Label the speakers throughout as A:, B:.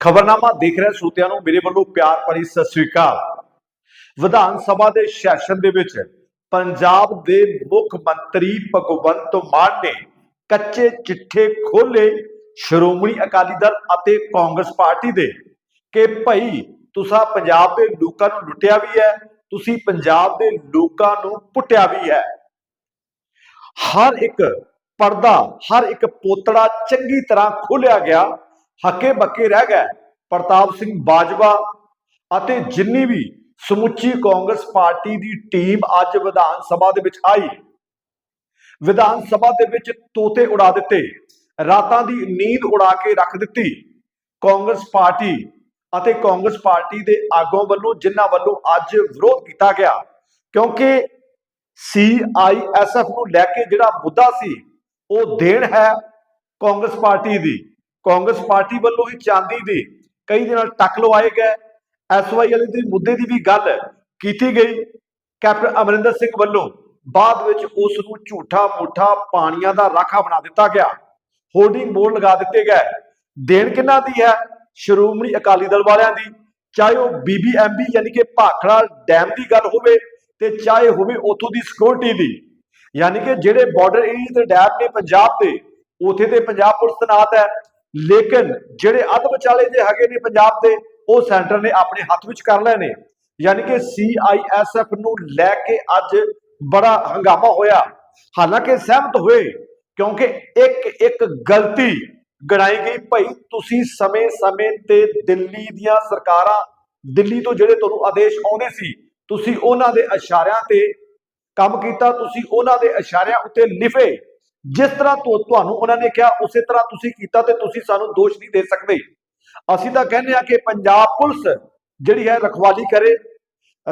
A: ਖਬਰਨਾਮਾ ਦੇਖ ਰਹੇ ਸਰੋਤਿਆਂ ਨੂੰ ਮੇਰੇ ਵੱਲੋਂ ਪਿਆਰ ਭਰੀ ਸਤਿ ਸ੍ਰੀ ਅਕਾਲ। ਵਿਧਾਨ ਸਭਾ ਦੇ ਸੈਸ਼ਨ ਦੇ ਵਿੱਚ ਪੰਜਾਬ ਦੇ ਮੁੱਖ ਮੰਤਰੀ ਭਗਵੰਤ ਮਾਨ ਨੇ ਕੱਚੇ ਚਿੱਠੇ ਖੋਲੇ ਸ਼੍ਰੋਮਣੀ ਅਕਾਲੀ ਦਲ ਅਤੇ ਕਾਂਗਰਸ ਪਾਰਟੀ ਦੇ ਕਿ ਭਈ ਤੁਸੀਂ ਪੰਜਾਬ ਦੇ ਲੋਕਾਂ ਨੂੰ ਲੁੱਟਿਆ ਵੀ ਹੈ, ਤੁਸੀਂ ਪੰਜਾਬ ਦੇ ਲੋਕਾਂ ਨੂੰ ਪੁੱਟਿਆ ਵੀ ਹੈ। ਹਰ ਇੱਕ ਪਰਦਾ, ਹਰ ਇੱਕ ਪੋਤੜਾ ਚੰਗੀ ਤਰ੍ਹਾਂ ਖੋਲਿਆ ਗਿਆ। ਹੱਕੇ ਬੱਕੇ ਰਹਿ ਗਏ। ਪ੍ਰਤਾਪ ਸਿੰਘ ਬਾਜਵਾ ਅਤੇ ਜਿੰਨੀ ਵੀ ਸਮੁੱਚੀ ਕਾਂਗਰਸ ਪਾਰਟੀ ਦੀ ਟੀਮ ਅੱਜ ਵਿਧਾਨ ਸਭਾ ਦੇ ਵਿੱਚ ਆਈ। ਵਿਧਾਨ ਸਭਾ ਦੇ ਵਿੱਚ ਤੋਤੇ ਉਡਾ ਦਿੱਤੇ, ਰਾਤਾਂ ਦੀ ਨੀਂਦ ਉਡਾ ਕੇ ਰੱਖ ਦਿੱਤੀ। ਕਾਂਗਰਸ ਪਾਰਟੀ ਅਤੇ ਕਾਂਗਰਸ ਪਾਰਟੀ ਦੇ ਆਗੂਆਂ ਵੱਲੋਂ, ਜਿਨ੍ਹਾਂ ਵੱਲੋਂ ਅੱਜ ਵਿਰੋਧ ਕੀਤਾ ਗਿਆ, ਕਿਉਂਕਿ ਸੀਆਈਐਸਐਫ ਨੂੰ ਲੈ ਕੇ ਜਿਹੜਾ ਮੁੱਦਾ ਸੀ, ਉਹ ਦੇਣ ਹੈ ਕਾਂਗਰਸ ਪਾਰਟੀ ਦੀ। ਕਾਂਗਰਸ ਪਾਰਟੀ ਵੱਲੋਂ ਹੀ ਚਾਂਦੀ ਦੇ ਕਈ ਦਿਨਾਂ ਟੱਕ ਲਵਾਏ ਗਏ। ਐਸਵਾਈ ਵਾਲੇ ਦੇ ਮੁੱਦੇ ਦੀ ਵੀ ਗੱਲ ਕੀਤੀ ਗਈ। ਕੈਪਟਨ ਅਮਰਿੰਦਰ ਸਿੰਘ ਵੱਲੋਂ ਬਾਅਦ ਵਿੱਚ ਉਸ ਨੂੰ ਝੂਠਾ ਮੂਠਾ ਪਾਣੀਆਂ ਦਾ ਰਾਖਾ ਬਣਾ ਦਿੱਤਾ ਗਿਆ। ਹੋਰਡਿੰਗ ਬੋਰਡ ਲਗਾ ਦਿੱਤੇ ਗਏ। ਦੇਣ ਕਿਹਨਾਂ ਦੀ ਹੈ? ਸ਼੍ਰੋਮਣੀ ਅਕਾਲੀ ਦਲ ਵਾਲਿਆਂ ਦੀ। ਚਾਹੇ ਉਹ ਬੀਬੀਐਮਬੀ ਯਾਨੀ ਕਿ ਭਾਖੜਾ ਡੈਮ ਦੀ ਗੱਲ ਹੋਵੇ ਤੇ ਚਾਹੇ ਹੋਵੇ ਉਥੋਂ ਦੀ ਸਿਕਿਉਰਿਟੀ ਦੀ। ਯਾਨੀ ਕਿ ਜਿਹੜੇ ਬਾਰਡਰ ਏਰੀਆ ਤੇ ਡੈਮ ਨੇ ਪੰਜਾਬ ਦੇ, ਉਥੇ ਤੇ ਪੰਜਾਬ ਪੁਲਿਸ ਤੈਨਾਤ ਹੈ। ਲੇਕਿਨ ਜਿਹੜੇ ਅੱਧ ਵਿਚਾਲੇ ਜੇ ਹੈਗੇ ਨੇ ਪੰਜਾਬ ਦੇ, ਉਹ ਸੈਂਟਰ ਨੇ ਆਪਣੇ ਹੱਥ ਵਿੱਚ ਕਰ ਲਏ ਨੇ। ਯਾਨੀ ਕਿ ਸੀਆਈਐਸਐਫ ਨੂੰ ਲੈ ਕੇ ਅੱਜ ਬੜਾ ਹੰਗਾਮਾ ਹੋਇਆ। ਹਾਲਾਂਕਿ ਸਹਿਮਤ ਹੋਏ, ਕਿਉਂਕਿ ਇੱਕ ਇੱਕ ਗਲਤੀ ਗਣਾਈ ਗਈ, ਭਾਈ ਤੁਸੀਂ ਸਮੇਂ-ਸਮੇਂ ਤੇ ਦਿੱਲੀ ਦੀਆਂ ਸਰਕਾਰਾਂ, ਦਿੱਲੀ ਤੋਂ ਜਿਹੜੇ ਤੁਹਾਨੂੰ ਆਦੇਸ਼ ਆਉਂਦੇ ਸੀ, ਤੁਸੀਂ ਉਹਨਾਂ ਦੇ ਇਸ਼ਾਰਿਆਂ ਤੇ ਕੰਮ ਕੀਤਾ, ਤੁਸੀਂ ਉਹਨਾਂ ਦੇ ਇਸ਼ਾਰਿਆਂ ਉੱਤੇ ਲਿਫੇ। ਜਿਸ ਤਰ੍ਹਾਂ ਤੁਹਾਨੂੰ ਉਹਨਾਂ ਨੇ ਕਿਹਾ, ਉਸੇ ਤਰ੍ਹਾਂ ਤੁਸੀਂ ਕੀਤਾ ਤੇ ਤੁਸੀਂ ਸਾਨੂੰ ਦੋਸ਼ ਨਹੀਂ ਦੇ ਸਕਦੇ। ਅਸੀਂ ਤਾਂ ਕਹਿੰਦੇ ਆ ਕਿ ਪੰਜਾਬ ਪੁਲਿਸ ਜਿਹੜੀ ਹੈ ਰਖਵਾਲੀ ਕਰੇ,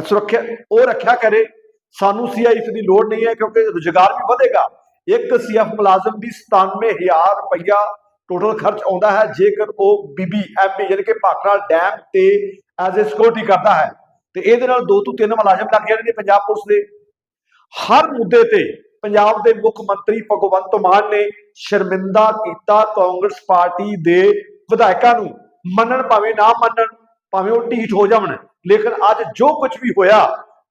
A: ਸੁਰੱਖਿਆ ਉਹ ਰੱਖਿਆ ਕਰੇ। ਸਾਨੂੰ ਸੀਆਈਐਫ ਦੀ ਲੋੜ ਨਹੀਂ ਹੈ ਕਿਉਂਕਿ ਰੁਜ਼ਗਾਰ ਵੀ ਵਧੇਗਾ। ਇੱਕ ਸੀਐਫ ਮੁਲਾਜ਼ਮ ਦੀ 97000 ਰੁਪਇਆ ਟੋਟਲ ਖਰਚ ਆਉਂਦਾ ਹੈ, ਜੇਕਰ ਉਹ ਬੀਬੀਐਮਬੀ ਯਾਨੀ ਕਿ ਭਾਖੜਾ ਡੈਮ ਤੇ ਐਜ਼ ਅ ਸਿਕਿਉਰਿਟੀ ਕਰਦਾ ਹੈ। ਤੇ ਇਹਦੇ ਨਾਲ ਦੋ ਤੋਂ ਤਿੰਨ ਮੁਲਾਜ਼ਮ ਲੱਗ ਜਾਣਗੇ ਪੰਜਾਬ ਪੁਲਿਸ ਦੇ। ਹਰ ਮੁੱਦੇ ਤੇ ਪੰਜਾਬ ਦੇ ਮੁੱਖ ਮੰਤਰੀ ਭਗਵੰਤ ਮਾਨ ਨੇ ਸ਼ਰਮਿੰਦਾ ਕੀਤਾ ਕਾਂਗਰਸ ਪਾਰਟੀ ਦੇ ਵਿਧਾਇਕਾਂ ਨੂੰ। ਮੰਨਣ ਭਾਵੇਂ ਨਾ ਮੰਨਣ, ਭਾਵੇਂ ਉਹ ਢੀਠ ਹੋ ਜਾਵਣ। ਲੇਕਿਨ ਅੱਜ ਜੋ ਕੁਝ ਵੀ ਹੋਇਆ,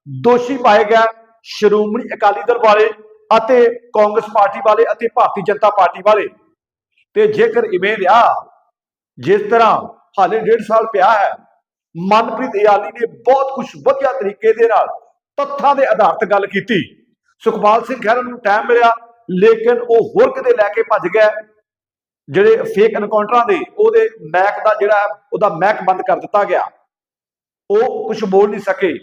A: ਦੋਸ਼ੀ ਪਾਏ ਗਏ ਸ਼੍ਰੋਮਣੀ ਅਕਾਲੀ ਦਲ ਵਾਲੇ ਅਤੇ ਕਾਂਗਰਸ ਪਾਰਟੀ ਵਾਲੇ ਅਤੇ ਭਾਰਤੀ ਜਨਤਾ ਪਾਰਟੀ ਵਾਲੇ। ਤੇ ਜੇਕਰ ਇਵੇਂ ਰਿਹਾ, ਜਿਸ ਤਰ੍ਹਾਂ ਹਾਲੇ ਡੇਢ ਸਾਲ ਪਿਆ ਹੈ, ਮਨਪ੍ਰੀਤ ਇਆਲੀ ਨੇ ਬਹੁਤ ਕੁਝ ਵਧੀਆ ਤਰੀਕੇ ਦੇ ਨਾਲ ਤੱਥਾਂ ਦੇ ਆਧਾਰ ਤੇ ਗੱਲ ਕੀਤੀ। ਸੁਖਪਾਲ ਸਿੰਘ ਖਹਿਰਾ ਨੂੰ ਟਾਈਮ ਮਿਲਿਆ, ਲੇਕਿਨ ਉਹ ਹੋਰ ਕਿਤੇ ਲੈ ਕੇ ਭੱਜ ਗਿਆ। ਜਿਹੜੇ ਫੇਕ ਐਨਕਾਊਂਟਰਾਂ ਦੇ ਉਹਦੇ ਮੈਕ ਦਾ ਜਿਹੜਾ ਉਹਦਾ ਮੈਕ ਬੰਦ ਕਰ ਦਿੱਤਾ ਗਿਆ। ਉਹ ਕੁਝ ਬੋਲ ਨਹੀਂ ਸਕੇ।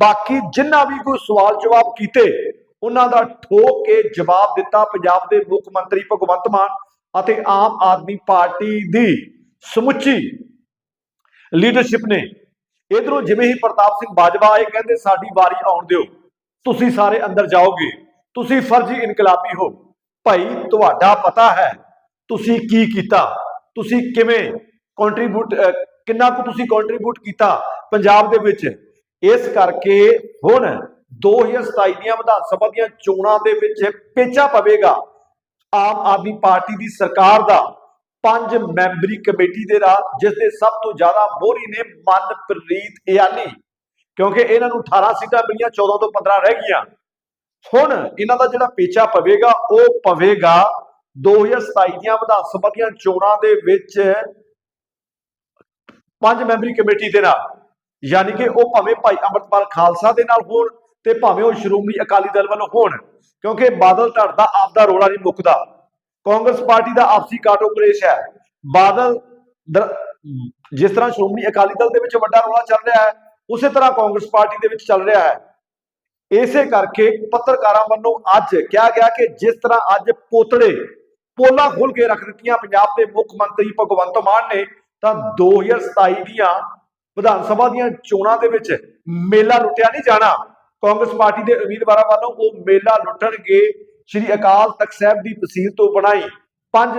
A: ਬਾਕੀ ਜਿੰਨਾ ਵੀ ਕੋਈ ਸਵਾਲ ਜਵਾਬ ਕੀਤੇ, ਉਹਨਾਂ ਦਾ ਠੋਕ ਕੇ ਜਵਾਬ ਦਿੱਤਾ ਪੰਜਾਬ ਦੇ ਮੁੱਖ ਮੰਤਰੀ ਭਗਵੰਤ ਮਾਨ ਅਤੇ ਆਮ ਆਦਮੀ ਪਾਰਟੀ ਦੀ ਸਮੁੱਚੀ ਲੀਡਰਸ਼ਿਪ ਨੇ। ਇਧਰੋਂ ਜਿਵੇਂ ਹੀ ਪ੍ਰਤਾਪ ਸਿੰਘ ਬਾਜਵਾ ਆਏ, ਕਹਿੰਦੇ, ਸਾਡੀ ਵਾਰੀ ਆਉਣ ਦਿਓ। ਤੁਸੀਂ ਸਾਰੇ ਅੰਦਰ ਜਾਓਗੇ, ਤੁਸੀਂ ਫਰਜ਼ੀ ਇਨਕਲਾਬੀ ਹੋ। ਭਾਈ, ਤੁਹਾਡਾ ਪਤਾ ਹੈ, ਤੁਸੀਂ ਕੀ ਕੀਤਾ, ਤੁਸੀਂ ਕਿਵੇਂ ਕੰਟਰੀਬਿਊਟ ਕਿੰਨਾ ਕੁ ਤੁਸੀਂ ਕੰਟਰੀਬਿਊਟ ਕੀਤਾ ਪੰਜਾਬ ਦੇ ਵਿੱਚ। ਇਸ ਕਰਕੇ ਹੁਣ 2027 ਦੀਆਂ ਵਿਧਾਨ ਸਭਾ ਦੀਆਂ ਚੋਣਾਂ ਦੇ ਵਿੱਚ ਪੇਚਾ ਪਵੇਗਾ। ਆਮ ਆਦਮੀ ਪਾਰਟੀ ਦੀ ਸਰਕਾਰ ਦਾ, ਪੰਜ ਮੈਂਬਰੀ ਕਮੇਟੀ ਦੇ ਰਾਹ ਜਿਸ ਦੇ ਸਭ ਤੋਂ ਜ਼ਿਆਦਾ ਮੋਹਰੀ ਨੇ ਮਨਪ੍ਰੀਤ ਇਆਲੀ। ਕਿਉਂਕਿ ਇਹਨਾਂ ਨੂੰ 18 ਸੀਟਾਂ ਮਿਲੀਆਂ 14 ਤੋਂ 15 ਰਹਿ ਗਈਆਂ। ਹੁਣ ਇਹਨਾਂ ਦਾ ਜਿਹੜਾ ਪੇਚਾ ਪਵੇਗਾ, ਉਹ ਪਵੇਗਾ 2027 ਦੀਆਂ ਵਿਧਾਨ ਸਭਾ ਦੀਆਂ ਚੋਣਾਂ ਦੇ ਵਿੱਚ ਪੰਜ ਮੈਂਬਰੀ ਕਮੇਟੀ ਦੇ ਨਾਲ। ਯਾਨੀ ਕਿ ਉਹ ਭਾਵੇਂ ਭਾਈ ਅਮਰਪਾਲ ਖਾਲਸਾ ਦੇ ਨਾਲ ਹੋਣ ਤੇ ਭਾਵੇਂ ਉਹ ਸ਼੍ਰੋਮਣੀ ਅਕਾਲੀ ਦਲ ਵੱਲੋਂ ਹੋਣ, ਕਿਉਂਕਿ ਬਾਦਲ ਧੜ ਦਾ ਆਪਦਾ ਰੋਲਾ ਨਹੀਂ ਮੁੱਕਦਾ। ਕਾਂਗਰਸ ਪਾਰਟੀ ਦਾ ਆਪਸੀ ਕਾਟੋ ਕਲੇਸ਼ ਹੈ। ਬਾਦਲ ਜਿਸ ਤਰ੍ਹਾਂ ਸ਼੍ਰੋਮਣੀ ਅਕਾਲੀ ਦਲ ਦੇ ਵਿੱਚ ਵੱਡਾ ਰੋਲਾ ਚੱਲ ਰਿਹਾ ਹੈ ਉਸੇ ਤਰ੍ਹਾਂ ਕਾਂਗਰਸ ਪਾਰਟੀ ਦੇ ਵਿੱਚ ਚੱਲ ਰਿਹਾ ਹੈ। ਇਸੇ ਕਰਕੇ ਪੱਤਰਕਾਰਾਂ ਵੱਲੋਂ ਅੱਜ ਕਿਹਾ ਗਿਆ ਕਿ ਜਿਸ ਤਰ੍ਹਾਂ ਅੱਜ ਪੋਤੜੇ ਪੋਲਾ ਖੋਲ ਕੇ ਰੱਖ ਦਿੱਤੀਆਂ ਪੰਜਾਬ ਦੇ ਮੁੱਖ ਮੰਤਰੀ ਭਗਵੰਤ ਮਾਨ ਨੇ, ਤਾਂ 2027 ਦੀਆਂ ਵਿਧਾਨ ਸਭਾ ਦੀਆਂ ਚੋਣਾਂ ਦੇ ਵਿੱਚ ਮੇਲਾ ਲੁੱਟਿਆ ਨਹੀਂ ਜਾਣਾ। ਕਾਂਗਰਸ ਪਾਰਟੀ ਦੇ ਉਮੀਦਵਾਰਾਂ ਵੱਲੋਂ ਉਹ ਮੇਲਾ ਲੁੱਟਣਗੇ। ਸ੍ਰੀ ਅਕਾਲ ਤਖਤ ਸਾਹਿਬ ਦੀ ਤਹਿਸੀਲ ਤੋਂ ਬਣਾਈ ਪੰਜ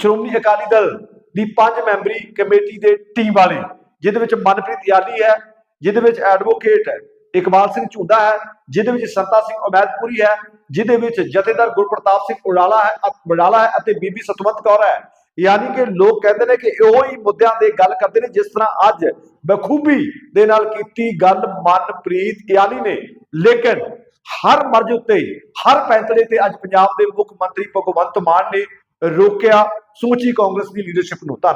A: ਸ਼੍ਰੋਮਣੀ ਅਕਾਲੀ ਦਲ ਦੀ ਪੰਜ ਮੈਂਬਰੀ ਕਮੇਟੀ ਦੇ ਟੀਮ ਵਾਲੇ। ਜਿਹਦੇ ਵਿੱਚ ਮਨਪ੍ਰੀਤ ਯਾਲੀ ਹੈ, ਜਿਹਦੇ ਵਿੱਚ ਐਡਵੋਕੇਟ ਇਕਬਾਲ ਸਿੰਘ ਝੁੰਦਾ ਹੈ, ਜਿਹਦੇ ਵਿੱਚ ਸੰਤਾ ਸਿੰਘ ਉਮੈਦਪੁਰੀ ਹੈ, ਜਿਹਦੇ ਵਿੱਚ ਜਥੇਦਾਰ ਗੁਰਪ੍ਰਤਾਪ ਸਿੰਘ ਉਡਾਲਾ ਹੈ, ਅ- ਹੈ ਅਤੇ ਬੀਬੀ ਸਤਵੰਤ ਕੌਰ ਹੈ। ਯਾਨੀ ਕਿ ਲੋਕ ਕਹਿੰਦੇ ਨੇ ਕਿ ਇਹੋ ਹੀ ਮੁੱਦਿਆਂ ਦੇ ਗੱਲ ਕਰਦੇ ਨੇ ਜਿਸ ਤਰ੍ਹਾਂ ਅੱਜ ਬਖੂਬੀ ਦੇ ਨਾਲ ਕੀਤੀ ਗੱਲ ਮਨਪ੍ਰੀਤ ਇਆਲੀ ਨੇ। ਲੇਕਿਨ ਹਰ ਮਰਜ਼ ਉੱਤੇ ਹਰ ਪੈਂਤੜੇ ਤੇ ਅੱਜ ਪੰਜਾਬ ਦੇ ਮੁੱਖ ਮੰਤਰੀ ਭਗਵੰਤ ਮਾਨ ਨੇ ਰੋਕਿਆ ਸਮੁੱਚੀ ਕਾਂਗਰਸ ਦੀ ਲੀਡਰਸ਼ਿਪ ਨੂੰ। ਧੰਨਵਾਦ।